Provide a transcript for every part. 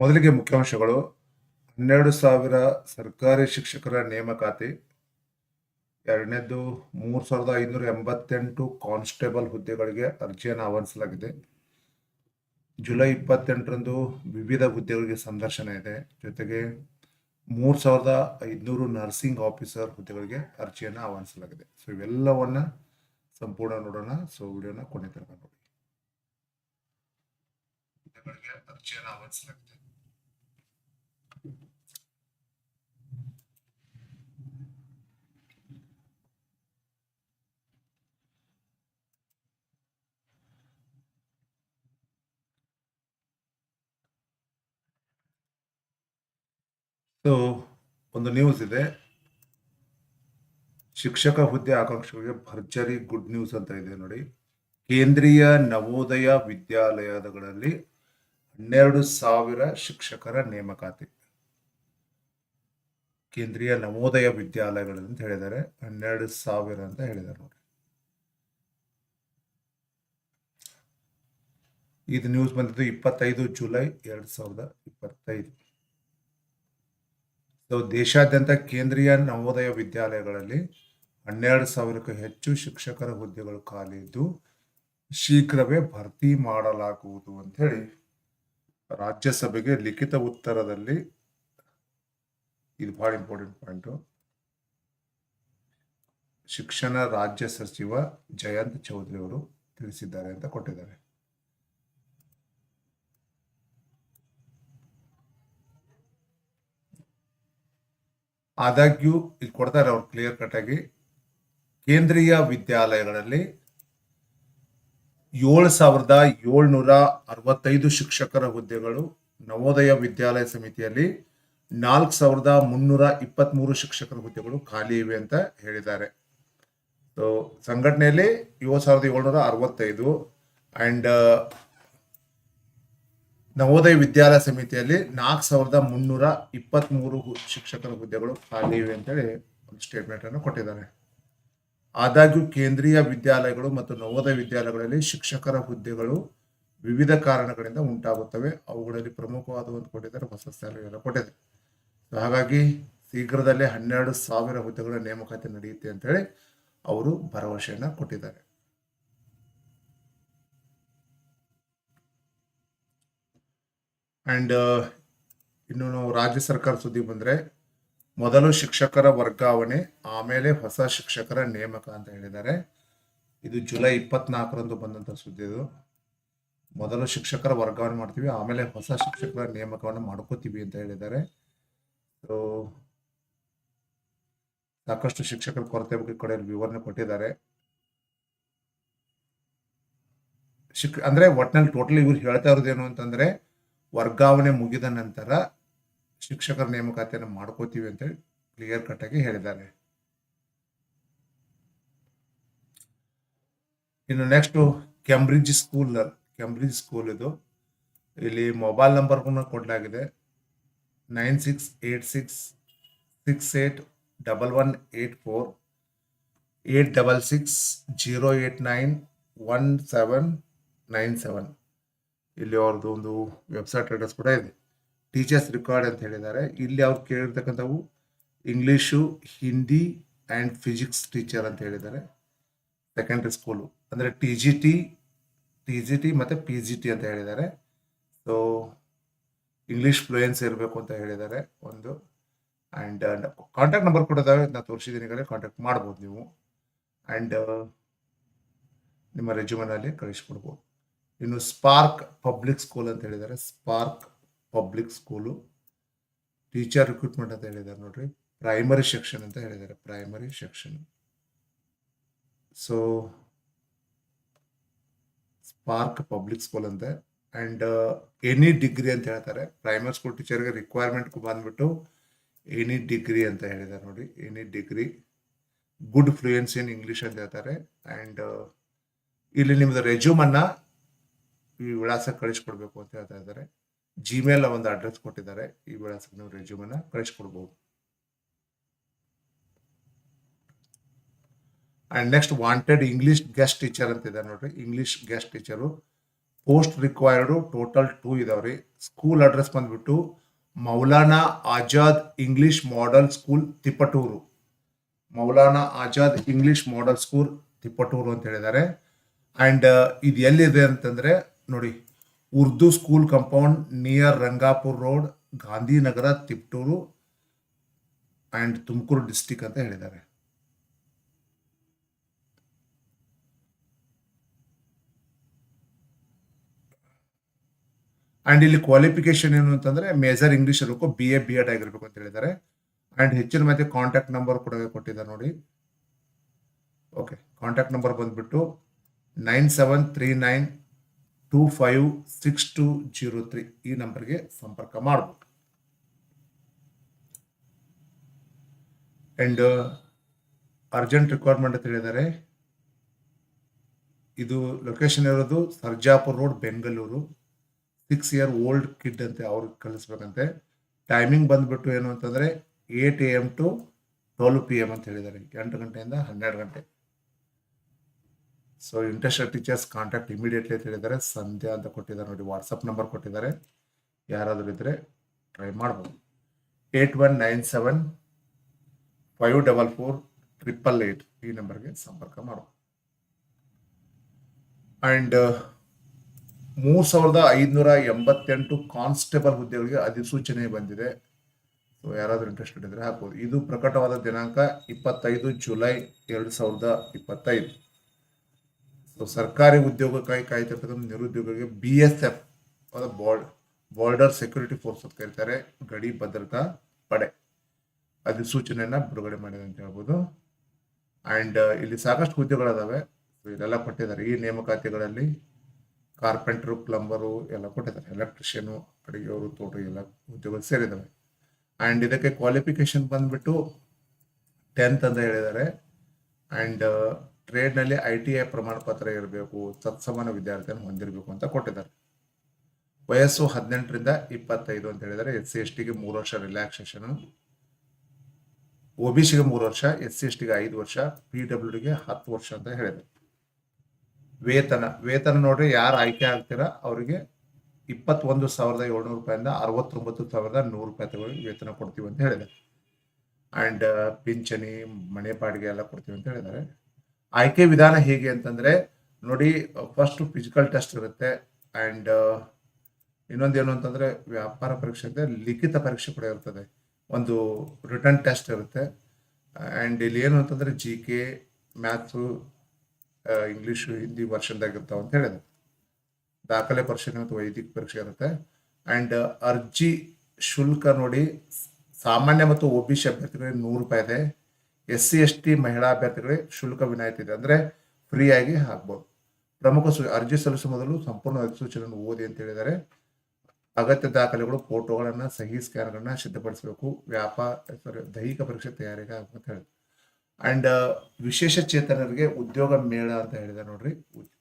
ಮೊದಲಿಗೆ ಮುಖ್ಯಾಂಶಗಳು. ಹನ್ನೆರಡು ಸಾವಿರ ಸರ್ಕಾರಿ ಶಿಕ್ಷಕರ ನೇಮಕಾತಿ. ಎರಡನೇದು ಮೂರು ಸಾವಿರದ ಐನೂರ ಎಂಬತ್ತೆಂಟು ಕಾನ್ಸ್ಟೇಬಲ್ ಹುದ್ದೆಗಳಿಗೆ ಅರ್ಜಿಯನ್ನು ಆಹ್ವಾನಿಸಲಾಗಿದೆ. ಜುಲೈ ಇಪ್ಪತ್ತೆಂಟರಂದು ವಿವಿಧ ಹುದ್ದೆಗಳಿಗೆ ಸಂದರ್ಶನ ಇದೆ. ಜೊತೆಗೆ ಮೂರು ಸಾವಿರದ ಐದುನೂರು ನರ್ಸಿಂಗ್ ಆಫೀಸರ್ ಹುದ್ದೆಗಳಿಗೆ ಅರ್ಜಿಯನ್ನು ಆಹ್ವಾನಿಸಲಾಗಿದೆ. ಸೊ ಇವೆಲ್ಲವನ್ನ ಸಂಪೂರ್ಣ ನೋಡೋಣ. ಸೊ ವಿಡಿಯೋನ ಕೊನೆ ತನಕ ನೋಡಿ. ಹುದ್ದೆಗಳಿಗೆ ಅರ್ಜಿಯನ್ನು ಆಹ್ವಾನಿಸಲಾಗಿದೆ ಸೊ ಒಂದು ನ್ಯೂಸ್ ಇದೆ. ಶಿಕ್ಷಕ ಹುದ್ದೆ ಆಕಾಂಕ್ಷಿಗಳಿಗೆ ಭರ್ಜರಿ ಗುಡ್ ನ್ಯೂಸ್ ಅಂತ ಇದೆ ನೋಡಿ. ಕೇಂದ್ರೀಯ ನವೋದಯ ವಿದ್ಯಾಲಯಗಳಲ್ಲಿ ಹನ್ನೆರಡು ಸಾವಿರ ಶಿಕ್ಷಕರ ನೇಮಕಾತಿ. ಕೇಂದ್ರೀಯ ನವೋದಯ ವಿದ್ಯಾಲಯಗಳಲ್ಲಿ ಅಂತ ಹೇಳಿದ್ದಾರೆ. ಹನ್ನೆರಡು ಸಾವಿರ ಅಂತ ಹೇಳಿದ್ದಾರೆ ನೋಡಿ. ಇದು ನ್ಯೂಸ್ ಬಂದಿದ್ದು ಇಪ್ಪತ್ತೈದು ಜುಲೈ ಎರಡ್ ಸಾವಿರದ ಇಪ್ಪತ್ತೈದು. ಸೊ ದೇಶಾದ್ಯಂತ ಕೇಂದ್ರೀಯ ನವೋದಯ ವಿದ್ಯಾಲಯಗಳಲ್ಲಿ ಹನ್ನೆರಡು ಸಾವಿರಕ್ಕೂ ಹೆಚ್ಚು ಶಿಕ್ಷಕರ ಹುದ್ದೆಗಳು ಖಾಲಿ ಇದ್ದು, ಶೀಘ್ರವೇ ಭರ್ತಿ ಮಾಡಲಾಗುವುದು ಅಂತ ಹೇಳಿ ರಾಜ್ಯಸಭೆಗೆ ಲಿಖಿತ ಉತ್ತರದಲ್ಲಿ ಇದು ಬಹಳ ಇಂಪಾರ್ಟೆಂಟ್ ಪಾಯಿಂಟು ಶಿಕ್ಷಣ ರಾಜ್ಯ ಸಚಿವ ಜಯಂತ್ ಚೌಧರಿ ಅವರು ತಿಳಿಸಿದ್ದಾರೆ ಅಂತ ಕೊಟ್ಟಿದ್ದಾರೆ. ಆದಾಗ್ಯೂ ಇಲ್ಲಿ ಕೊಡ್ತಾರೆ ಅವ್ರು ಕ್ಲಿಯರ್ ಕಟ್ ಆಗಿ, ಕೇಂದ್ರೀಯ ವಿದ್ಯಾಲಯಗಳಲ್ಲಿ ಏಳು ಸಾವಿರದ ಏಳ್ನೂರ ಅರವತ್ತೈದು ಶಿಕ್ಷಕರ ಹುದ್ದೆಗಳು ನವೋದಯ ವಿದ್ಯಾಲಯ ಸಮಿತಿಯಲ್ಲಿ ನಾಲ್ಕು ಸಾವಿರದ ಮುನ್ನೂರ ಇಪ್ಪತ್ತ್ಮೂರು ಶಿಕ್ಷಕರ ಹುದ್ದೆಗಳು ಖಾಲಿ ಇವೆ ಅಂತ ಹೇಳಿದ್ದಾರೆ. ಸೊ ಸಂಘಟನೆಯಲ್ಲಿ ಏಳು ಸಾವಿರದ ಏಳ್ನೂರ ಅರವತ್ತೈದು ಆ್ಯಂಡ್ ನವೋದಯ ವಿದ್ಯಾಲಯ ಸಮಿತಿಯಲ್ಲಿ ನಾಲ್ಕು ಸಾವಿರದ ಮುನ್ನೂರ ಇಪ್ಪತ್ತ್ಮೂರು ಶಿಕ್ಷಕರ ಹುದ್ದೆಗಳು ಖಾಲಿ ಇವೆ ಅಂತೇಳಿ ಒಂದು ಸ್ಟೇಟ್ಮೆಂಟ್ ಅನ್ನು ಕೊಟ್ಟಿದ್ದಾರೆ. ಆದಾಗ್ಯೂ ಕೇಂದ್ರೀಯ ವಿದ್ಯಾಲಯಗಳು ಮತ್ತು ನವೋದಯ ವಿದ್ಯಾಲಯಗಳಲ್ಲಿ ಶಿಕ್ಷಕರ ಹುದ್ದೆಗಳು ವಿವಿಧ ಕಾರಣಗಳಿಂದ ಉಂಟಾಗುತ್ತವೆ. ಅವುಗಳಲ್ಲಿ ಪ್ರಮುಖವಾದ ಒಂದು ಕೊಟ್ಟಿದ್ದಾರೆ, ಹೊಸ ಸ್ಯಾಲರಿಯನ್ನು ಕೊಟ್ಟಿದೆ ಹಾಗಾಗಿ ಶೀಘ್ರದಲ್ಲೇ ಹನ್ನೆರಡು ಸಾವಿರ ಹುದ್ದೆಗಳ ನೇಮಕಾತಿ ನಡೆಯುತ್ತೆ ಅಂತೇಳಿ ಅವರು ಭರವಸೆಯನ್ನು ಕೊಟ್ಟಿದ್ದಾರೆ. ಅಂಡ್ ಇನ್ನು ನಾವು ರಾಜ್ಯ ಸರ್ಕಾರ ಸುದ್ದಿ ಬಂದ್ರೆ, ಮೊದಲು ಶಿಕ್ಷಕರ ವರ್ಗಾವಣೆ, ಆಮೇಲೆ ಹೊಸ ಶಿಕ್ಷಕರ ನೇಮಕ ಅಂತ ಹೇಳಿದ್ದಾರೆ. ಇದು ಜುಲೈ ಇಪ್ಪತ್ನಾಲ್ಕರಂದು ಬಂದಂತ ಸುದ್ದಿ ಇದು. ಮೊದಲು ಶಿಕ್ಷಕರ ವರ್ಗಾವಣೆ ಮಾಡ್ತೀವಿ, ಆಮೇಲೆ ಹೊಸ ಶಿಕ್ಷಕರ ನೇಮಕವನ್ನು ಮಾಡ್ಕೋತೀವಿ ಅಂತ ಹೇಳಿದ್ದಾರೆ. ಸೊ ಸಾಕಷ್ಟು ಶಿಕ್ಷಕರ ಕೊರತೆ ಬಗ್ಗೆ ಕಡೆ ವಿವರಣೆ ಕೊಟ್ಟಿದ್ದಾರೆ. ಶಿಕ್, ಅಂದ್ರೆ ಒಟ್ನಲ್ಲಿ ಟೋಟಲಿ ಇವ್ರು ಹೇಳ್ತಾ ಇರೋದೇನು ಅಂತಂದ್ರೆ ವರ್ಗಾವಣೆ ಮುಗಿದ ನಂತರ ಶಿಕ್ಷಕರ ನೇಮಕಾತಿಯನ್ನು ಮಾಡ್ಕೋತೀವಿ ಅಂತ ಕ್ಲಿಯರ್ ಕಟ್ ಆಗಿ ಹೇಳಿದ್ದಾರೆ. ಇನ್ನು next Cambridge school Cambridge school ಇದು. ಇಲ್ಲಿ ಮೊಬೈಲ್ ನಂಬರ್ ಕೊಡಲಾಗಿದೆ. Nine six eight six six eight double one eight four eight double six zero eight nine one seven nine seven ಇಲ್ಲಿ ಅವ್ರದ್ದು ಒಂದು ವೆಬ್ಸೈಟ್ ಅಡ್ರೆಸ್ ಕೂಡ ಇದೆ. ಟೀಚರ್ಸ್ ರಿಕಾರ್ಡ್ ಅಂತ ಹೇಳಿದ್ದಾರೆ. ಇಲ್ಲಿ ಅವ್ರು ಕೇಳಿರ್ತಕ್ಕಂಥವು English Hindi and physics teacher ಅಂತ ಹೇಳಿದ್ದಾರೆ. ಸೆಕೆಂಡ್ರಿ ಸ್ಕೂಲು ಅಂದರೆ T G T T G T ಮತ್ತು ಪಿ ಜಿ ಟಿ ಅಂತ ಹೇಳಿದ್ದಾರೆ. ಸೊ ಇಂಗ್ಲೀಷ್ ಫ್ಲೂಯೆನ್ಸ್ ಇರಬೇಕು ಅಂತ ಹೇಳಿದ್ದಾರೆ ಒಂದು. ಆ್ಯಂಡ್ ಕಾಂಟ್ಯಾಕ್ಟ್ ನಂಬರ್ ಕೂಡ ನಾನು ತೋರಿಸಿದ್ದೀನಿ ಕಡೆ. ಕಾಂಟ್ಯಾಕ್ಟ್ ಮಾಡ್ಬೋದು ನೀವು. ಆ್ಯಂಡ್ ನಿಮ್ಮ ರೆಜ್ಯೂಮನಲ್ಲಿ ಕಳಿಸ್ಕೊಡ್ಬೋದು ಇನ್ನು ಸ್ಪಾರ್ಕ್ ಪಬ್ಲಿಕ್ ಸ್ಕೂಲ್ ಅಂತ ಹೇಳಿದ್ದಾರೆ. Spark public school. Teacher recruitment ಅಂತ ಹೇಳಿದ್ದಾರೆ ನೋಡ್ರಿ. ಪ್ರೈಮರಿ ಸೆಕ್ಷನ್ ಅಂತ ಹೇಳಿದ್ದಾರೆ. Primary section. So Spark public school ಅಂತ. ಅಂಡ್ ಎನಿ ಡಿಗ್ರಿ ಅಂತ ಹೇಳ್ತಾರೆ. ಪ್ರೈಮರಿ ಸ್ಕೂಲ್ ಟೀಚರ್ಗೆ ರಿಕ್ವೈರ್ಮೆಂಟ್ ಬಂದ್ಬಿಟ್ಟು ಎನಿ ಡಿಗ್ರಿ ಅಂತ ಹೇಳಿದ್ದಾರೆ ನೋಡಿ. Any degree good fluence in English ಅಂತ ಹೇಳ್ತಾರೆ. ಅಂಡ್ ಇಲ್ಲಿ ನಿಮ್ದು ರೆಜ್ಯೂಮನ್ನು ಈ ವಿಳಾಸ ಕಳಿಸ್ಕೊಡ್ಬೇಕು ಅಂತ ಹೇಳ್ತಾ ಇದ್ದಾರೆ. ಜಿಮೇಲ್ ಒಂದು ಅಡ್ರೆಸ್ ಕೊಟ್ಟಿದ್ದಾರೆ. ಈ ವಿಳಾಸಕ್ಕೆ ನೀವು ರೆಸ್ಯೂಮನ್ನ ಕಳಿಸ್ಕೊಡ್ಬೋದು. And next wanted English guest teacher ಅಂತ ಇದ್ದಾರೆ ನೋಡ್ರಿ. English guest teacher post required total two ಇದಾವ್ರಿ ಸ್ಕೂಲ್ ಅಡ್ರೆಸ್ ಬಂದ್ಬಿಟ್ಟು Maulana Azad English model school Tiptur Maulana Azad English model school Tiptur ಅಂತ ಹೇಳಿದ್ದಾರೆ. ಆ್ಯಂಡ್ ಇದು ಎಲ್ಲಿದೆ ಅಂತಂದರೆ ನೋಡಿ, Urdu school compound near Rangapur road, Gandhinagar, Tiptur and Tumkur district ಅಂತ ಹೇಳಿದ್ದಾರೆ. ಆ್ಯಂಡ್ ಇಲ್ಲಿ ಕ್ವಾಲಿಫಿಕೇಶನ್ ಏನು ಅಂತಂದರೆ ಮೇಜರ್ ಇಂಗ್ಲೀಷ್ ಇರಬೇಕು ಬಿ ಎ ಬಿ ಎಡ್ ಆಗಿರಬೇಕು ಅಂತ ಹೇಳಿದ್ದಾರೆ. ಆ್ಯಂಡ್ ಹೆಚ್ಚಿನ ಮಾಹಿತಿ ಕಾಂಟ್ಯಾಕ್ಟ್ ನಂಬರ್ ಕೂಡ ಕೊಟ್ಟಿದ್ದಾರೆ ನೋಡಿ. ಓಕೆ ಕಾಂಟ್ಯಾಕ್ಟ್ ನಂಬರ್ ಬಂದುಬಿಟ್ಟು nine seven three nine two five six two zero three ಈ ನಂಬರ್ಗೆ ಸಂಪರ್ಕ ಮಾಡ್ಬೋದು. ಆ್ಯಂಡ್ ಅರ್ಜೆಂಟ್ ರಿಕ್ವೈರ್ಮೆಂಟ್ ಅಂತ ಹೇಳಿದ್ದಾರೆ. ಇದು ಲೊಕೇಶನ್ ಇರೋದು Sarjapur road, Bengaluru. Six year old kid ಅಂತೆ ಅವ್ರಿಗೆ ಕಳಿಸ್ಬೇಕಂತೆ. ಟೈಮಿಂಗ್ ಬಂದ್ಬಿಟ್ಟು ಏನು ಅಂತಂದರೆ eight A M to twelve P M ಅಂತ ಹೇಳಿದ್ದಾರೆ. ಎಂಟು ಗಂಟೆಯಿಂದ ಹನ್ನೆರಡು ಗಂಟೆ. So interested teachers contact immediately ಅಂತ ಹೇಳಿದ್ದಾರೆ ಸಂಧ್ಯಾ ಅಂತ ಕೊಟ್ಟಿದ್ದಾರೆ ನೋಡಿ ವಾಟ್ಸಪ್ ನಂಬರ್ ಕೊಟ್ಟಿದ್ದಾರೆ. ಯಾರಾದರೂ ಇದ್ದರೆ ಟ್ರೈ ಮಾಡ್ಬೋದು. Eight one nine seven five double four triple eight ಈ ನಂಬರ್ಗೆ ಸಂಪರ್ಕ ಮಾಡ್ಬೋದು. ಆ್ಯಂಡ್ ಮೂರು ಸಾವಿರದ ಐದುನೂರ ಎಂಬತ್ತೆಂಟು ಕಾನ್ಸ್ಟೇಬಲ್ ಹುದ್ದೆಗಳಿಗೆ ಅಧಿಸೂಚನೆ ಬಂದಿದೆ. ಸೊ ಯಾರಾದರೂ ಇಂಟ್ರೆಸ್ಟೆಡ್ ಇದ್ದರೆ ಹಾಕ್ಬೋದು. ಇದು ಪ್ರಕಟವಾದ ದಿನಾಂಕ ಇಪ್ಪತ್ತೈದು ಜುಲೈ ಎರಡು ಸಾವಿರದ ಇಪ್ಪತ್ತೈದು. ಸರ್ಕಾರಿ ಉದ್ಯೋಗಕ್ಕಾಗಿ ಕಾಯ್ತಿರ್ತಕ್ಕಂಥ ನಿರುದ್ಯೋಗಿಗಳಿಗೆ B S F board border security force ಅಂತ ಕರೀತಾರೆ. ಗಡಿ ಭದ್ರತಾ ಪಡೆ. ಅಧಿಸೂಚನೆಯನ್ನು ಬಿಡುಗಡೆ ಮಾಡಿದೆ ಅಂತ ಹೇಳ್ಬೋದು. ಆ್ಯಂಡ್ ಇಲ್ಲಿ ಸಾಕಷ್ಟು ಹುದ್ದೆಗಳಿದಾವೆ. ಇದೆಲ್ಲ ಕೊಟ್ಟಿದ್ದಾರೆ. ಈ ನೇಮಕಾತಿಗಳಲ್ಲಿ ಕಾರ್ಪೆಂಟ್ರು, ಪ್ಲಂಬರು ಎಲ್ಲ ಕೊಟ್ಟಿದ್ದಾರೆ. ಎಲೆಕ್ಟ್ರಿಷಿಯನು, ಅಡುಗೆಯವರು ತೋಟ ಎಲ್ಲ ಉದ್ಯೋಗಗಳು ಸೇರಿದ್ದಾವೆ. ಆ್ಯಂಡ್ ಇದಕ್ಕೆ ಕ್ವಾಲಿಫಿಕೇಶನ್ ಬಂದ್ಬಿಟ್ಟು ಟೆಂತ್ ಅಂತ ಹೇಳಿದ್ದಾರೆ. ಆ್ಯಂಡ್ ಟ್ರೇಡ್ನಲ್ಲಿ ಐ ಟಿ ಐ ಪ್ರಮಾಣ ಪತ್ರ ಇರಬೇಕು ತತ್ಸಮಾನ ವಿದ್ಯಾರ್ಥಿಯನ್ನು ಹೊಂದಿರಬೇಕು ಅಂತ ಕೊಟ್ಟಿದ್ದಾರೆ. ವಯಸ್ಸು ಹದಿನೆಂಟರಿಂದ ಇಪ್ಪತ್ತೈದು ಅಂತ ಹೇಳಿದರೆ ಎಸ್ ಸಿ ಎಸ್ ಟಿಗೆ ಮೂರು ವರ್ಷ ರಿಲ್ಯಾಕ್ಸೇಷನ್ ಒ ಬಿ ಸಿಗೆ ಮೂರು ವರ್ಷ, ಎಸ್ ಸಿ ಎಸ್ ಟಿಗೆ ಐದು ವರ್ಷ, ಪಿ ಡಬ್ಲ್ಯೂ ಡಿಗೆ ಹತ್ತು ವರ್ಷ ಅಂತ ಹೇಳಿದರು ವೇತನ ವೇತನ ನೋಡ್ರಿ ಯಾರು ಆಯ್ಕೆ ಆಗ್ತೀರಾ ಅವರಿಗೆ ಇಪ್ಪತ್ತೊಂದು ಸಾವಿರದ ಏಳ್ನೂರು ರೂಪಾಯಿಂದ ಅರವತ್ತೊಂಬತ್ತು ಸಾವಿರದ ನೂರು ರೂಪಾಯಿ ತಗೊಳ್ಳಿ ವೇತನ ಕೊಡ್ತೀವಿ ಅಂತ ಹೇಳಿದೆ ಆ್ಯಂಡ್ ಪಿಂಚಣಿ, ಮನೆ ಬಾಡಿಗೆ ಎಲ್ಲ ಕೊಡ್ತೀವಿ ಅಂತ ಹೇಳಿದ್ದಾರೆ. ಆಯ್ಕೆ ವಿಧಾನ ಹೇಗೆ ಅಂತಂದ್ರೆ, ನೋಡಿ ಫಸ್ಟ್ ಫಿಸಿಕಲ್ ಟೆಸ್ಟ್ ಇರುತ್ತೆ. ಅಂಡ್ ಇನ್ನೊಂದೇನು ಏನು ಅಂತಂದ್ರೆ, ವ್ಯಾಪಾರ ಪರೀಕ್ಷೆ ಇದೆ ಲಿಖಿತ ಪರೀಕ್ಷೆ ಕೂಡ ಇರ್ತದೆ. ಒಂದು ರಿಟರ್ನ್ ಟೆಸ್ಟ್ ಇರುತ್ತೆ. ಆ್ಯಂಡ್ ಇಲ್ಲಿ ಏನು ಅಂತಂದ್ರೆ G K maths English Hindi ವರ್ಷನ್ದಾಗ ಇರ್ತಾವೆ ಅಂತ ಹೇಳಿದೆ ದಾಖಲೆ ಪರೀಕ್ಷೆ ಮತ್ತು ವೈದಿಕ ಪರೀಕ್ಷೆ ಇರುತ್ತೆ. ಆ್ಯಂಡ್ ಅರ್ಜಿ ಶುಲ್ಕ ನೋಡಿ, ಸಾಮಾನ್ಯ ಮತ್ತು ಒ ಬಿ ಸಿ ಅಭ್ಯರ್ಥಿಗಳಿಗೆ ನೂರು ರೂಪಾಯಿ ಇದೆ. ಎಸ್ ಸಿ ಎಸ್ ಟಿ ಮಹಿಳಾ ಅಭ್ಯರ್ಥಿಗಳಿಗೆ ಶುಲ್ಕ ವಿನಾಯಿತಿ ಇದೆ ಅಂದರೆ ಫ್ರೀಯಾಗಿ ಹಾಕ್ಬೋದು. ಪ್ರಮುಖ ಸು, ಅರ್ಜಿ ಸಲ್ಲಿಸುವ ಮೊದಲು ಸಂಪೂರ್ಣ ಅಧಿಸೂಚನೆಯನ್ನು ಓದಿ ಅಂತ ಹೇಳಿದ್ದಾರೆ. ಅಗತ್ಯ ದಾಖಲೆಗಳು, ಫೋಟೋಗಳನ್ನು, ಸಹಿ ಸ್ಕ್ಯಾನ್ಗಳನ್ನ ಸಿದ್ಧಪಡಿಸಬೇಕು. ವ್ಯಾಪಾರ ಸಾರಿ ದೈಹಿಕ ಪರೀಕ್ಷೆ ತಯಾರಿಗೆ ಅಂತ ಹೇಳಿ ಆ್ಯಂಡ್ ವಿಶೇಷ ಚೇತನರಿಗೆ ಉದ್ಯೋಗ ಮೇಳ ಅಂತ ಹೇಳಿದೆ ನೋಡ್ರಿ.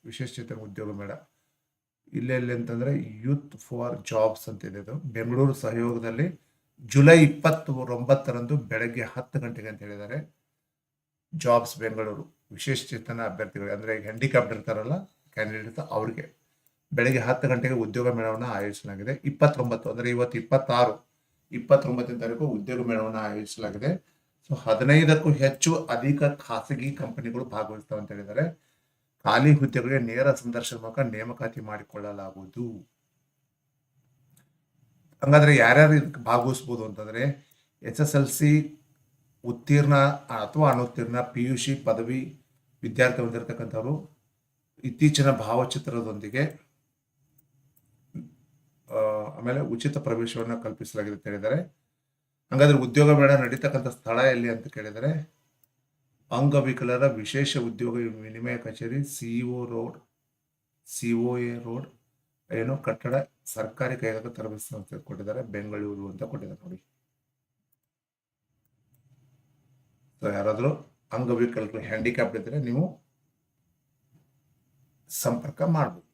ವಿಶೇಷ ಚೇತನ ಉದ್ಯೋಗ ಮೇಳ. ಇಲ್ಲೆಲ್ಲಿ ಅಂತಂದ್ರೆ ಯೂತ್ ಫಾರ್ ಜಾಬ್ಸ್ ಅಂತ ಇದೆ ಇದು. ಬೆಂಗಳೂರು ಸಹಯೋಗದಲ್ಲಿ ಜುಲೈ ಇಪ್ಪತ್ತೊಂಬತ್ತರಂದು ಬೆಳಗ್ಗೆ ಹತ್ತು ಗಂಟೆಗೆ ಅಂತ ಹೇಳಿದ್ದಾರೆ. ಜಾಬ್ಸ್ ಬೆಂಗಳೂರು, ವಿಶೇಷ ಚೇತನ ಅಂದರೆ ಹ್ಯಾಂಡಿಕ್ಯಾಪ್ಡ್ ಇರ್ತಾರಲ್ಲ ಕ್ಯಾಂಡಿಡೇಟ್ ಅವ್ರಿಗೆ ಬೆಳಗ್ಗೆ ಹತ್ತು ಗಂಟೆಗೆ ಉದ್ಯೋಗ ಮೇಳವನ್ನು ಆಯೋಜಿಸಲಾಗಿದೆ. ಇಪ್ಪತ್ತೊಂಬತ್ತು, ಅಂದರೆ ಇವತ್ತು ಇಪ್ಪತ್ತಾರು, ಇಪ್ಪತ್ತೊಂಬತ್ತನೇ ತಾರೀಕು ಉದ್ಯೋಗ ಮೇಳವನ್ನು ಆಯೋಜಿಸಲಾಗಿದೆ. ಸೊ ಹದಿನೈದಕ್ಕೂ ಹೆಚ್ಚು ಅಧಿಕ ಖಾಸಗಿ ಕಂಪನಿಗಳು ಭಾಗವಹಿಸ್ತವೆ ಅಂತ ಹೇಳಿದರೆ ಖಾಲಿ ಹುದ್ದೆಗಳಿಗೆ ನೇರ ಸಂದರ್ಶನ ಮೂಲಕ ನೇಮಕಾತಿ ಮಾಡಿಕೊಳ್ಳಲಾಗುವುದು. ಹಂಗಾದ್ರೆ ಯಾರ್ಯಾರು ಇದಕ್ಕೆ ಭಾಗವಹಿಸ್ಬೋದು ಅಂತಂದ್ರೆ, ಎಸ್ ಎಸ್ ಎಲ್ ಸಿ ಉತ್ತೀರ್ಣ ಅಥವಾ ಅನುತ್ತೀರ್ಣ ಪಿ ಯು ಸಿ ಪದವಿ ವಿದ್ಯಾರ್ಥಿ ಹೊಂದಿರತಕ್ಕಂಥವರು ಇತ್ತೀಚಿನ ಭಾವಚಿತ್ರದೊಂದಿಗೆ ಆಮೇಲೆ ಉಚಿತ ಪ್ರವೇಶವನ್ನು ಕಲ್ಪಿಸಲಾಗಿದೆ ಅಂತ ಹೇಳಿದರೆ ಹಂಗಾದ್ರೆ ಉದ್ಯೋಗ ಮೇಳ ನಡೀತಕ್ಕಂಥ ಸ್ಥಳ ಎಲ್ಲಿ ಅಂತ ಕೇಳಿದರೆ, ಅಂಗವಿಕಲರ ವಿಶೇಷ ಉದ್ಯೋಗ ವಿನಿಮಯ ಕಚೇರಿ CEO road CO A road, ಏನು ಕಟ್ಟಡ ಸರ್ಕಾರಿ ಕೈಗಾರಿಕಾ ತರಬೇತಿ ಸಂಸ್ಥೆ ಕೊಟ್ಟಿದ್ದಾರೆ, ಬೆಂಗಳೂರು ಅಂತ ಕೊಟ್ಟಿದ್ದಾರೆ ನೋಡಿ. ಸೊ ಯಾರಾದರೂ ಅಂಗವಿಕಲರು ಹ್ಯಾಂಡಿಕ್ಯಾಪ್ ಇದ್ರೆ ನೀವು ಸಂಪರ್ಕ ಮಾಡಬಹುದು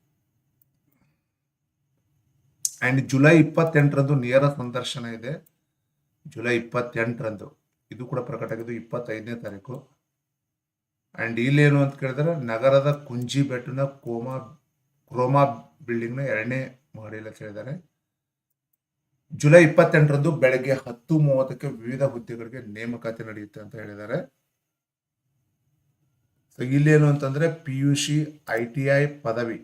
ಅಂಡ್ ಜುಲೈ ಇಪ್ಪತ್ತೆಂಟರಂದು ನೇರ ಸಂದರ್ಶನ ಇದೆ. ಜುಲೈ ಇಪ್ಪತ್ತೆಂಟರಂದು. ಇದು ಕೂಡ ಪ್ರಕಟ ಆಗಿದ್ದು ಇಪ್ಪತ್ತೈದನೇ ತಾರೀಕು. ಅಂಡ್ ಇಲ್ಲೇನು ಅಂತ ಕೇಳಿದ್ರೆ, ನಗರದ ಕುಂಜಿ ಬೆಟ್ಟನ ಕೋಮಾ, ಕ್ರೋಮಾ ಬಿಲ್ಡಿಂಗ್ನ ಎರಡನೇ ಮಹಡಿಯಲ್ಲಿ ಅಂತ ಹೇಳಿದ್ದಾರೆ. ಜುಲೈ ಇಪ್ಪತ್ತೆಂಟರಂದು ಬೆಳಗ್ಗೆ ಹತ್ತು ಮೂವತ್ತಕ್ಕೆ ವಿವಿಧ ಹುದ್ದೆಗಳಿಗೆ ನೇಮಕಾತಿ ನಡೆಯುತ್ತೆ ಅಂತ ಹೇಳಿದ್ದಾರೆ. ಸೊ ಇಲ್ಲೇನು ಅಂತಂದ್ರೆ P U C I T I ಪದವಿ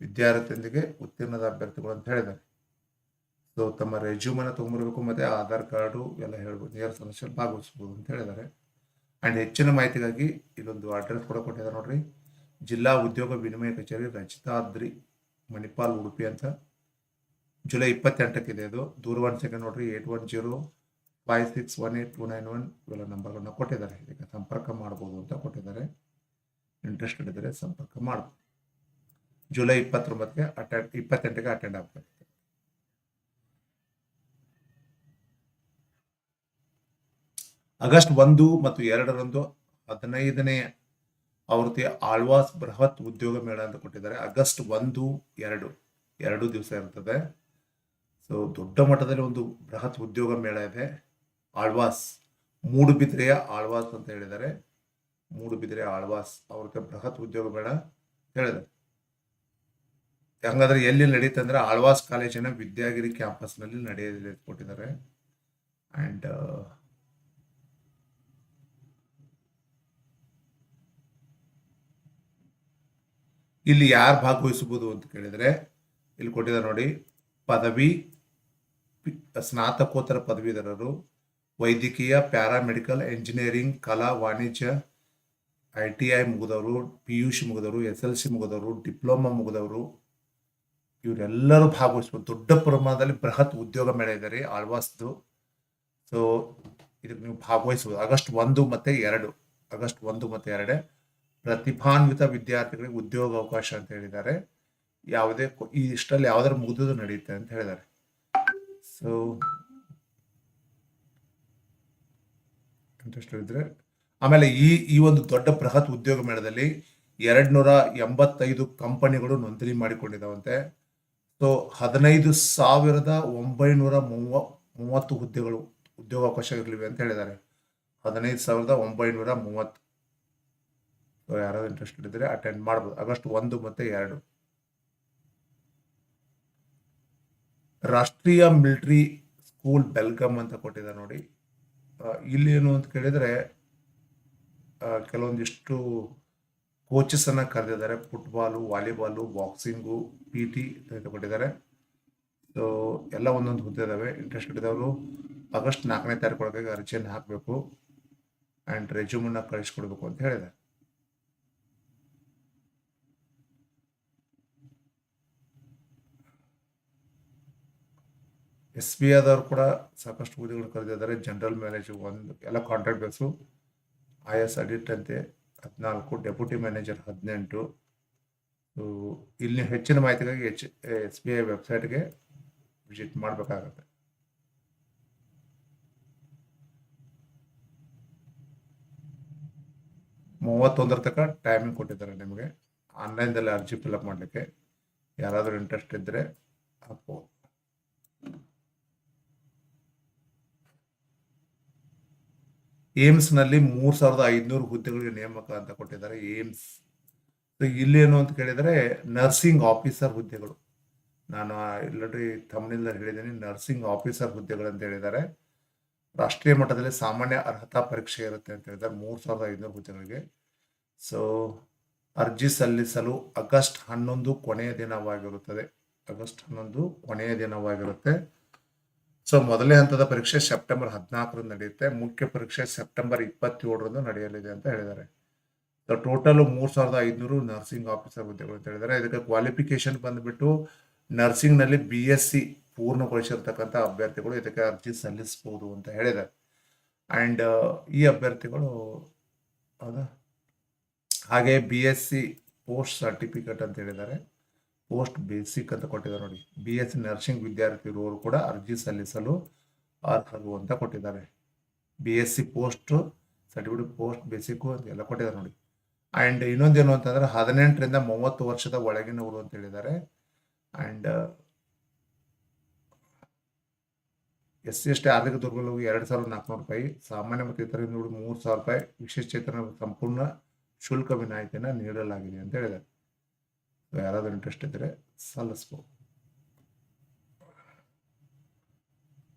ವಿದ್ಯಾರ್ಥಿಯೊಂದಿಗೆ ಉತ್ತೀರ್ಣದ ಅಭ್ಯರ್ಥಿಗಳು ಅಂತ ಹೇಳಿದ್ದಾರೆ. ಸೊ ತಮ್ಮ ರೆಸ್ಯೂಮನ್ನು ತೊಗೊಂಬರ್ಬೇಕು ಮತ್ತೆ ಆಧಾರ್ ಕಾರ್ಡು ಎಲ್ಲ ಹೇಳ್ಬೋದು ನೇರ ಸಮಸ್ಯೆ ಭಾಗವಹಿಸ್ಬೋದು ಅಂತ ಹೇಳಿದ್ದಾರೆ. ಅಂಡ್ ಹೆಚ್ಚಿನ ಮಾಹಿತಿಗಾಗಿ ಇದೊಂದು ಅಡ್ರೆಸ್ ಕೂಡ ಕೊಟ್ಟಿದ್ದಾರೆ ನೋಡ್ರಿ. ಜಿಲ್ಲಾ ಉದ್ಯೋಗ ವಿನಿಮಯ ಕಚೇರಿ ರಚಿತಾದ್ರಿ ಮಣಿಪಾಲ್ ಉಡುಪಿ ಅಂತ. ಜುಲೈ ಇಪ್ಪತ್ತೆಂಟಕ್ಕಿದೆ ಅದು. ದೂರವಾಣಿ ಸಂಖ್ಯೆ ನೋಡ್ರಿ eight one zero five six one eight two nine one ಇವೆಲ್ಲ ನಂಬರ್ಗಳನ್ನ ಕೊಟ್ಟಿದ್ದಾರೆ. ಇದಕ್ಕೆ ಸಂಪರ್ಕ ಮಾಡ್ಬೋದು ಅಂತ ಕೊಟ್ಟಿದ್ದಾರೆ. ಇಂಟ್ರೆಸ್ಟೆಡ್ ಇದ್ದರೆ ಸಂಪರ್ಕ ಮಾಡ್ಬೋದು. ಜುಲೈ ಇಪ್ಪತ್ತೊಂಬತ್ತಿಗೆ ಅಟೆಂಡ್ ಇಪ್ಪತ್ತೆಂಟಕ್ಕೆ ಅಟೆಂಡ್ ಆಗ್ತದೆ. ಆಗಸ್ಟ್ ಒಂದು ಮತ್ತು ಎರಡರಂದು ಹದಿನೈದನೇ ಆವೃತ್ತಿ ಆಳ್ವಾಸ್ ಬೃಹತ್ ಉದ್ಯೋಗ ಮೇಳ ಅಂತ ಕೊಟ್ಟಿದ್ದಾರೆ. ಆಗಸ್ಟ್ ಒಂದು, ಎರಡು ಎರಡು ದಿವಸ ಇರ್ತದೆ. ಸೊ ದೊಡ್ಡ ಮಟ್ಟದಲ್ಲಿ ಒಂದು ಬೃಹತ್ ಉದ್ಯೋಗ ಮೇಳ ಇದೆ. ಆಳ್ವಾಸ್ ಮೂಡುಬಿದ್ರೆಯ ಆಳ್ವಾಸ್ ಅಂತ ಹೇಳಿದ್ದಾರೆ. ಮೂಡುಬಿದ್ರೆ ಆಳ್ವಾಸ್ ಅವ್ರಿಗೆ ಬೃಹತ್ ಉದ್ಯೋಗ ಮೇಳ ಹೇಳಿದೆ ಹಂಗಾದ್ರೆ ಎಲ್ಲಿ ನಡೆಯುತ್ತೆ ಅಂದ್ರೆ ಆಳ್ವಾಸ್ ಕಾಲೇಜಿನ ವಿದ್ಯಾಗಿರಿ ಕ್ಯಾಂಪಸ್ನಲ್ಲಿ ನಡೆಯಲಿದೆ ಕೊಟ್ಟಿದ್ದಾರೆ. ಅಂಡ್ ಇಲ್ಲಿ ಯಾರು ಭಾಗವಹಿಸಬಹುದು ಅಂತ ಕೇಳಿದ್ರೆ, ಇಲ್ಲಿ ಕೊಟ್ಟಿದ್ದಾರೆ ನೋಡಿ, ಪದವಿ ಸ್ನಾತಕೋತ್ತರ ಪದವೀಧರರು, ವೈದ್ಯಕೀಯ, ಪ್ಯಾರಾಮೆಡಿಕಲ್ ಎಂಜಿನಿಯರಿಂಗ್, ಕಲಾ, ವಾಣಿಜ್ಯ, ಐ ಟಿ ಐ ಮುಗಿದವರು ಪಿ ಯು ಸಿ ಮುಗಿದವರು, ಎಸ್ ಎಲ್ ಸಿ ಮುಗಿದವರು, ಡಿಪ್ಲೊಮಾ ಮುಗಿದವರು, ಇವರೆಲ್ಲರೂ ಭಾಗವಹಿಸ್ಬೋದು ದೊಡ್ಡ ಪ್ರಮಾಣದಲ್ಲಿ ಬೃಹತ್ ಉದ್ಯೋಗ ಮೇಳ ಇದೆ ರೀ ಆಳ್ವಾಸ್ದು ಸೊ ಇದಕ್ಕೆ ನೀವು ಭಾಗವಹಿಸ್ಬೋದು. ಆಗಸ್ಟ್ ಒಂದು ಮತ್ತೆ ಎರಡು. ಆಗಸ್ಟ್ ಒಂದು ಮತ್ತೆ ಎರಡೇ. ಪ್ರತಿಭಾನ್ವಿತ ವಿದ್ಯಾರ್ಥಿಗಳಿಗೆ ಉದ್ಯೋಗ ಅವಕಾಶ ಅಂತ ಹೇಳಿದ್ದಾರೆ. ಯಾವುದೇ ಈ ಇಷ್ಟರಲ್ಲಿ ಯಾವ್ದಾರು ಮುಗಿದು ನಡೆಯುತ್ತೆ ಅಂತ ಹೇಳಿದ್ದಾರೆ. ಸೊ ಇಂಟ್ರೆಸ್ಟ್ ಇದ್ರೆ ಆಮೇಲೆ ಈ ಈ ಒಂದು ದೊಡ್ಡ ಬೃಹತ್ ಉದ್ಯೋಗ ಮೇಳದಲ್ಲಿ ಎರಡ್ ನೂರ ಎಂಬತ್ತೈದು ಕಂಪನಿಗಳು ನೋಂದಣಿ ಮಾಡಿಕೊಂಡಿದ್ದಾವಂತೆ ಸೊ ಹದಿನೈದು ಸಾವಿರದ ಒಂಬೈನೂರ ಮೂವ, ಮೂವತ್ತು ಹುದ್ದೆಗಳು, ಉದ್ಯೋಗಾವಕಾಶಗಳಿವೆ ಅಂತ ಹೇಳಿದ್ದಾರೆ. ಹದಿನೈದು ಸಾವಿರದ ಒಂಬೈನೂರ ಮೂವತ್ತು. ಸೊ ಯಾರಾದ್ರೂ ಇಂಟ್ರೆಸ್ಟ್ ಇದ್ದರೆ ಅಟೆಂಡ್ ಮಾಡ್ಬೋದು. ಆಗಸ್ಟ್ ಒಂದು ಮತ್ತೆ ಎರಡು. ರಾಷ್ಟ್ರೀಯ ಮಿಲಿಟರಿ ಸ್ಕೂಲ್ ಬೆಲ್ಗಮ್ ಅಂತ ಕೊಟ್ಟಿದ್ದಾರೆ ನೋಡಿ. ಇಲ್ಲಿ ಏನು ಅಂತ ಕೇಳಿದರೆ ಕೆಲವೊಂದಿಷ್ಟು ಕೋಚಸನ್ನು ಕರೆದಿದ್ದಾರೆ. Football volleyball boxing P T ಕೊಟ್ಟಿದ್ದಾರೆ ಸೊ ಎಲ್ಲ ಒಂದೊಂದು ಹುದ್ದೆ ಇದ್ದಾವೆ ಇಂಟ್ರೆಸ್ಟ್ ಇದ್ದವರು ಆಗಸ್ಟ್ ನಾಲ್ಕನೇ ತಾರೀಕು ಒಳಗೆ ಅರ್ಜಿಯನ್ನು ಹಾಕಬೇಕು. ಆ್ಯಂಡ್ ರೆಜ್ಯೂಮನ್ನು ಕಳಿಸ್ಕೊಡ್ಬೇಕು ಅಂತ ಹೇಳಿದ್ದಾರೆ. ಎಸ್ ಬಿ ಐದವರು ಕೂಡ ಸಾಕಷ್ಟು ಹುದ್ದೆಗಳು ಕರೆದಿದ್ದಾರೆ ಜನರಲ್ ಮ್ಯಾನೇಜರ್ ಒಂದು ಎಲ್ಲ contract base I S audit ಅಂತೆ ಹದಿನಾಲ್ಕು ಡೆಪ್ಯೂಟಿ ಮ್ಯಾನೇಜರ್ ಹದಿನೆಂಟು. ಇಲ್ಲಿ ಹೆಚ್ಚಿನ ಮಾಹಿತಿಗಾಗಿ ಎಚ್ ಎಸ್ ಬಿ ಐ ವೆಬ್ಸೈಟ್ಗೆ ವಿಸಿಟ್ ಮಾಡಬೇಕಾಗತ್ತೆ. ಮೂವತ್ತೊಂದರ ತನಕ ಟೈಮಿಂಗ್ ಕೊಟ್ಟಿದ್ದಾರೆ ನಿಮಗೆ. ಆನ್ಲೈನ್ದಲ್ಲಿ ಅರ್ಜಿ ಫಿಲಪ್ ಮಾಡಲಿಕ್ಕೆ. ಯಾರಾದರೂ ಇಂಟ್ರೆಸ್ಟ್ ಇದ್ದರೆ ಹಾಕ್ಬೋದು. ಏಮ್ಸ್ನಲ್ಲಿ ಮೂರ್ ಸಾವಿರದ ಐದುನೂರು ಹುದ್ದೆಗಳಿಗೆ ನೇಮಕ ಅಂತ ಕೊಟ್ಟಿದ್ದಾರೆ, ಏಮ್ಸ್. ಇಲ್ಲೇನು ಅಂತ ಕೇಳಿದರೆ ನರ್ಸಿಂಗ್ ಆಫೀಸರ್ ಹುದ್ದೆಗಳು. ನಾನು ಇಲ್ಲರಿ ತಮ್ಮನಿಂದ ಹೇಳಿದ್ದೀನಿ, ನರ್ಸಿಂಗ್ ಆಫೀಸರ್ ಹುದ್ದೆಗಳು ಅಂತ ಹೇಳಿದ್ದಾರೆ. ರಾಷ್ಟ್ರೀಯ ಮಟ್ಟದಲ್ಲಿ ಸಾಮಾನ್ಯ ಅರ್ಹತಾ ಪರೀಕ್ಷೆ ಇರುತ್ತೆ ಅಂತ ಹೇಳಿದ್ದಾರೆ ಮೂರು ಸಾವಿರದ ಐದುನೂರು ಹುದ್ದೆಗಳಿಗೆ. ಸೊ ಅರ್ಜಿ ಸಲ್ಲಿಸಲು ಆಗಸ್ಟ್ ಹನ್ನೊಂದು ಕೊನೆಯ ದಿನವಾಗಿರುತ್ತದೆ. ಆಗಸ್ಟ್ ಹನ್ನೊಂದು ಕೊನೆಯ ದಿನವಾಗಿರುತ್ತೆ. ಸೊ ಮೊದಲನೇ ಹಂತದ ಪರೀಕ್ಷೆ ಸೆಪ್ಟೆಂಬರ್ ಹದಿನಾಲ್ಕರಂದು ನಡೆಯುತ್ತೆ. ಮುಖ್ಯ ಪರೀಕ್ಷೆ ಸೆಪ್ಟೆಂಬರ್ ಇಪ್ಪತ್ತೇಳರಂದು ನಡೆಯಲಿದೆ ಅಂತ ಹೇಳಿದ್ದಾರೆ. ಸೊ ಟೋಟಲ್ ಮೂರ್ ಸಾವಿರದ ಐದುನೂರು ನರ್ಸಿಂಗ್ ಆಫೀಸರ್ ಹುದ್ದೆಗಳು ಅಂತ ಹೇಳಿದ್ದಾರೆ. ಇದಕ್ಕೆ ಕ್ವಾಲಿಫಿಕೇಶನ್ ಬಂದ್ಬಿಟ್ಟು ನರ್ಸಿಂಗ್ನಲ್ಲಿ ಬಿ ಎಸ್ ಸಿ ಪೂರ್ಣಗೊಳಿಸಿರ್ತಕ್ಕಂಥ ಅಭ್ಯರ್ಥಿಗಳು ಇದಕ್ಕೆ ಅರ್ಜಿ ಸಲ್ಲಿಸಬಹುದು ಅಂತ ಹೇಳಿದ್ದಾರೆ. ಅಂಡ್ ಈ ಅಭ್ಯರ್ಥಿಗಳು ಹೌದಾ? ಹಾಗೆ B S C post certificate ಅಂತ ಹೇಳಿದ್ದಾರೆ. ಪೋಸ್ಟ್ ಬೇಸಿಕ್ ಅಂತ ಕೊಟ್ಟಿದ್ದಾರೆ ನೋಡಿ. ಬಿ ಎಸ್ ಸಿ ನರ್ಸಿಂಗ್ ವಿದ್ಯಾರ್ಥಿ ಇರುವವರು ಕೂಡ ಅರ್ಜಿ ಸಲ್ಲಿಸಲು ಅರ್ಹರು ಅಂತ ಕೊಟ್ಟಿದ್ದಾರೆ. B S C post, certificate post, basic ಅಂತ ಎಲ್ಲ ಕೊಟ್ಟಿದ್ದಾರೆ ನೋಡಿ. ಆ್ಯಂಡ್ ಇನ್ನೊಂದೇನು ಅಂತಂದ್ರೆ ಹದಿನೆಂಟರಿಂದ ಮೂವತ್ತು ವರ್ಷದ ಒಳಗಿನವರು ಅಂತ ಹೇಳಿದ್ದಾರೆ. And S C, S T ಆರ್ಥಿಕ ದುರ್ಬಲವು ಎರಡು ಸಾವಿರದ ನಾಲ್ಕುನೂರು ರೂಪಾಯಿ, ಸಾಮಾನ್ಯ ಮತ್ತು ಇತರ ಮೂರು ಸಾವಿರ ರೂಪಾಯಿ ವಿಶೇಷ ಚೇತನ ಸಂಪೂರ್ಣ ಶುಲ್ಕ ವಿನಾಯಿತಿಯನ್ನು ನೀಡಲಾಗಿದೆ ಅಂತ ಹೇಳಿದ್ದಾರೆ. ಯಾರಾದರೂ ಇಂಟ್ರೆಸ್ಟ್ ಇದ್ದರೆ ಸಲ್ಲಿಸ್ಬೋದು.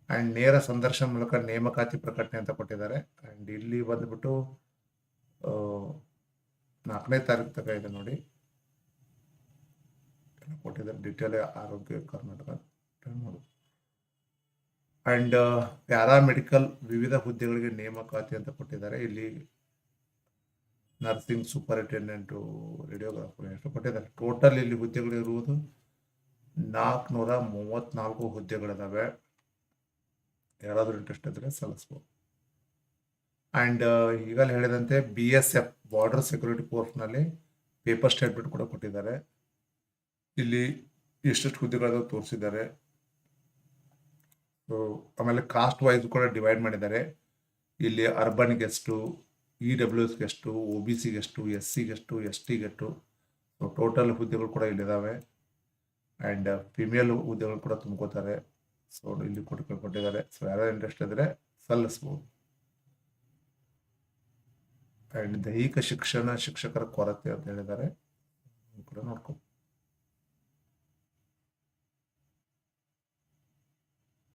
ಆ್ಯಂಡ್ ನೇರ ಸಂದರ್ಶನ ಮೂಲಕ ನೇಮಕಾತಿ ಪ್ರಕಟಣೆ ಅಂತ ಕೊಟ್ಟಿದ್ದಾರೆ. ಆ್ಯಂಡ್ ಇಲ್ಲಿ ಬಂದುಬಿಟ್ಟು ನಾಲ್ಕನೇ ತಾರೀಕು ತನಕ ಇದೆ ನೋಡಿ. ಕೊಟ್ಟಿದ್ದಾರೆ. ಡಿಟೇಲ್ ಆರೋಗ್ಯ, ಕರ್ನಾಟಕ. ನೋಡು ಆ್ಯಂಡ್ ಪ್ಯಾರಾಮೆಡಿಕಲ್ ವಿವಿಧ ಹುದ್ದೆಗಳಿಗೆ ನೇಮಕಾತಿ ಅಂತ ಕೊಟ್ಟಿದ್ದಾರೆ. ಇಲ್ಲಿ ನರ್ಸಿಂಗ್ ಸೂಪರಿಂಟೆಂಡೆಂಟು, ರೇಡಿಯೋಗ್ರಾಫರ್ ಎಷ್ಟು ಕೊಟ್ಟಿದ್ದಾರೆ. ಟೋಟಲ್ ಇಲ್ಲಿ ಹುದ್ದೆಗಳಿರುವುದು ನಾಲ್ಕುನೂರ ಮೂವತ್ತ್ನಾಲ್ಕು ಹುದ್ದೆಗಳಿದಾವೆ. ಯಾರಾದರೂ ಇಂಟ್ರೆಸ್ಟ್ ಇದ್ದರೆ ಸಲ್ಲಿಸ್ಬೋದು. ಆ್ಯಂಡ್ ಈಗಲೇ ಹೇಳಿದಂತೆ B S F border security ಫೋರ್ಸ್ನಲ್ಲಿ paper statement ಕೂಡ ಕೊಟ್ಟಿದ್ದಾರೆ. ಇಲ್ಲಿ ಎಷ್ಟೆಷ್ಟು ಹುದ್ದೆಗಳನ್ನು ತೋರಿಸಿದ್ದಾರೆ. ಆಮೇಲೆ ಕಾಸ್ಟ್ ವೈಸ್ ಕೂಡ ಡಿವೈಡ್ ಮಾಡಿದ್ದಾರೆ. ಇಲ್ಲಿ ಅರ್ಬನ್ ಎಷ್ಟು ಇ ಡಬ್ಲ್ಯೂ ಎಸ್ಗೆ ಎಷ್ಟು ಒ ಬಿ ಸಿಗೆ ಎಷ್ಟು ಎಸ್ ಸಿಗೆ ಎಷ್ಟು ಎಸ್ ಟಿಗೆ ಎಷ್ಟು ಸೊ ಟೋಟಲ್ ಹುದ್ದೆಗಳು ಕೂಡ ಇಲ್ಲಿದ್ದಾವೆ ಆ್ಯಂಡ್ ಫಿಮೇಲ್ ಹುದ್ದೆಗಳು ಕೂಡ ತುಂಬ್ಕೋತಾರೆ. ಸೊ ಇಲ್ಲಿ ಕೊಟ್ಟು ಕೊಟ್ಟಿದ್ದಾರೆ. ಸೊ ಯಾರು ಇಂಟ್ರೆಸ್ಟ್ ಇದ್ದರೆ ಸಲ್ಲಿಸ್ಬೋದು. ಆ್ಯಂಡ್ ದೈಹಿಕ ಶಿಕ್ಷಣ ಶಿಕ್ಷಕರ ಕೊರತೆ ಅಂತ ಹೇಳಿದ್ದಾರೆ. ಕೂಡ ನೋಡ್ಕೊ